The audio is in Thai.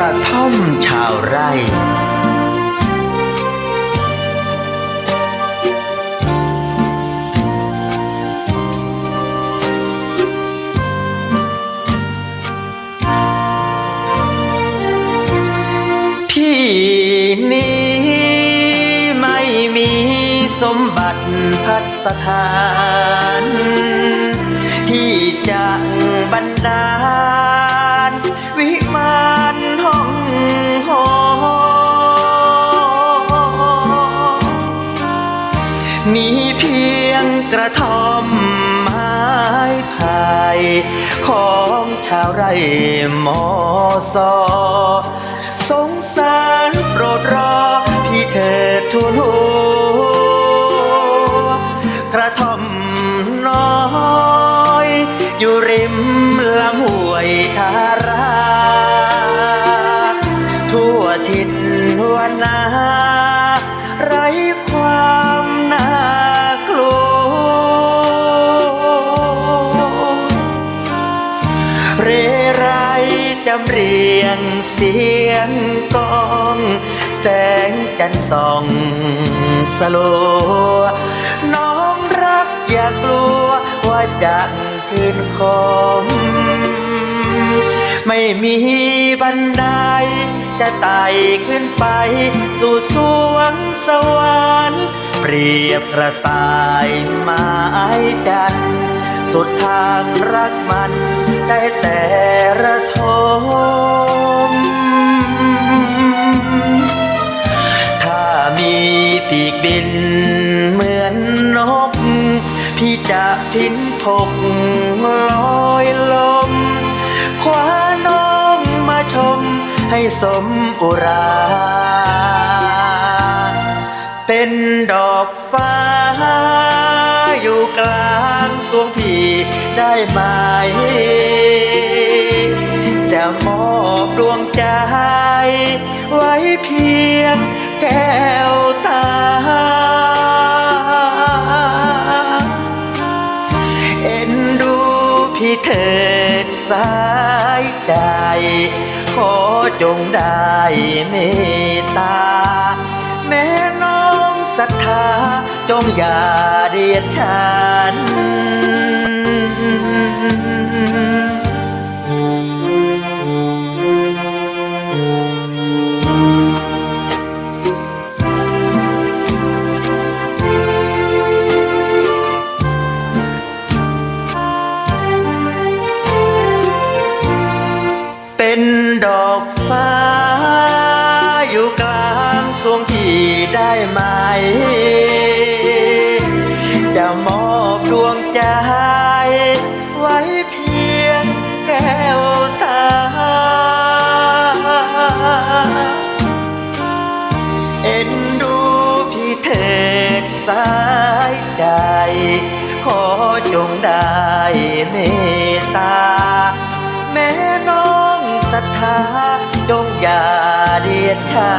ระท่อมชาวไร่ที่นี้ไม่มีสมบัติพัสถาน ที่จะบรรดาลวิมาน มีเพียงกระท่อมไม้พายของชาวไร่มอสอสงสารโปรดรอพี่เถิดทูลหัวกระท่อมน้อยอยู่ริมลำห้วยทารา ทั่วถิ่นหัวนาไรำเรียงเสียงกอง แสงจันทร์ส่องสลัวน้องรักอย่ากลัวว่าจะคืนคม ไม่มีบันไดจะไต่ขึ้นไป สู่สวงสวรรค์เปรียบกระต่ายไม้จันสุดทางรักมัน ได้แต่ระทม ถ้ามีปีกบินเหมือนนก พี่จะพินพกลอยลมคว้าน้องมาชมให้สมอุรา เป็นดอกฟ้าอยู่กลาง สวงพี่ได้ไหม จะมอบดวงใจ ไว้เพียงแก้วตา เอ็นดูพี่เถิดสายใจ ขอจงได้เมตตา แม่น้องศรัทธาจงอย่าเดียดฉัน ได้ไหมจะมอบดวงใจ นดูพี่เถิดสายใจขอจงได้เมตตา แม่น้องศรัทธาจงอย่าเดียดชา